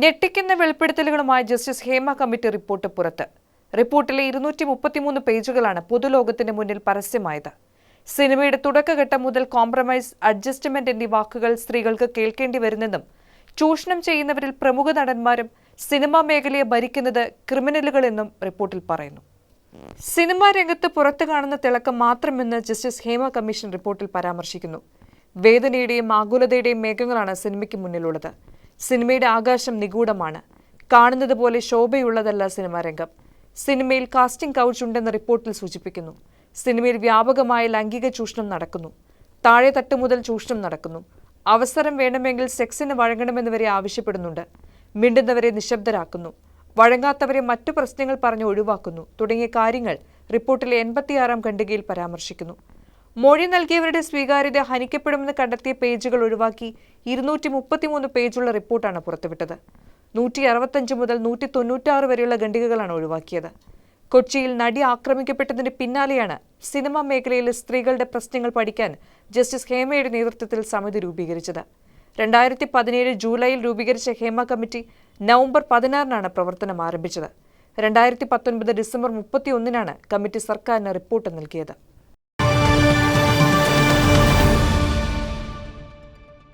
ഞെട്ടിക്കുന്ന വെളിപ്പെടുത്തലുകളുമായി justice Hema committee report പുറത്ത്. റിപ്പോർട്ടിലെ ഇരുന്നൂറ്റി മുപ്പത്തിമൂന്ന് പേജുകളാണ് പൊതുലോകത്തിന് മുന്നിൽ പരസ്യമായത്. സിനിമയുടെ തുടക്കഘട്ടം മുതൽ കോംപ്രമൈസ് അഡ്ജസ്റ്റ്മെന്റ് എന്നീ വാക്കുകൾ സ്ത്രീകൾക്ക് കേൾക്കേണ്ടി വരുന്നെന്നും ചൂഷണം ചെയ്യുന്നവരിൽ പ്രമുഖ നടന്മാരും സിനിമാ മേഖലയെ ഭരിക്കുന്നത് ക്രിമിനലുകളെന്നും റിപ്പോർട്ടിൽ പറയുന്നു. സിനിമാ രംഗത്ത് പുറത്തു കാണുന്ന തിളക്കം മാത്രമെന്ന് ജസ്റ്റിസ് ഹേമ കമ്മീഷൻ റിപ്പോർട്ടിൽ പരാമർശിക്കുന്നു. വേദനയുടെയും ആകുലതയുടെയും മേഘങ്ങളാണ് സിനിമയ്ക്ക് മുന്നിലുള്ളത്. സിനിമയുടെ ആകാശം നിഗൂഢമാണ്. കാണുന്നത് പോലെ ശോഭയുള്ളതല്ല സിനിമാ രംഗം. സിനിമയിൽ കാസ്റ്റിംഗ് കൗച്ച് ഉണ്ടെന്ന റിപ്പോർട്ടിൽ സൂചിപ്പിക്കുന്നു. സിനിമയിൽ വ്യാപകമായ ലൈംഗിക ചൂഷണം നടക്കുന്നു. താഴെ തട്ട് മുതൽ ചൂഷണം നടക്കുന്നു. അവസരം വേണമെങ്കിൽ സെക്സിന് വഴങ്ങണമെന്നവരെ ആവശ്യപ്പെടുന്നുണ്ട്. മിണ്ടുന്നവരെ നിശബ്ദരാക്കുന്നു. വഴങ്ങാത്തവരെ മറ്റു പ്രശ്നങ്ങൾ പറഞ്ഞ് ഒഴിവാക്കുന്നു. തുടങ്ങിയ കാര്യങ്ങൾ റിപ്പോർട്ടിലെ എൺപത്തിയാറാം ഖണ്ഡികയിൽ പരാമർശിക്കുന്നു. മൊഴി നൽകിയവരുടെ സ്വീകാര്യത ഹനിക്കപ്പെടുമെന്ന് കണ്ടെത്തിയ പേജുകൾ ഒഴിവാക്കി ഇരുന്നൂറ്റി മുപ്പത്തിമൂന്ന് പേജുള്ള റിപ്പോർട്ടാണ് പുറത്തുവിട്ടത്. നൂറ്റി അറുപത്തഞ്ച് മുതൽ നൂറ്റി തൊണ്ണൂറ്റാറ് വരെയുള്ള ഖണ്ഡികകളാണ് ഒഴിവാക്കിയത്. കൊച്ചിയിൽ നടി ആക്രമിക്കപ്പെട്ടതിന് പിന്നാലെയാണ് സിനിമാ മേഖലയിലെ സ്ത്രീകളുടെ പ്രശ്നങ്ങൾ പഠിക്കാൻ ജസ്റ്റിസ് ഹേമയുടെ നേതൃത്വത്തിൽ സമിതി രൂപീകരിച്ചത്. രണ്ടായിരത്തി പതിനേഴ് ജൂലൈയിൽ രൂപീകരിച്ച ഹേമ കമ്മിറ്റി നവംബർ പതിനാറിനാണ് പ്രവർത്തനം ആരംഭിച്ചത്. രണ്ടായിരത്തി പത്തൊൻപത് ഡിസംബർ മുപ്പത്തിയൊന്നിനാണ് കമ്മിറ്റി സർക്കാരിന് റിപ്പോർട്ട് നൽകിയത്.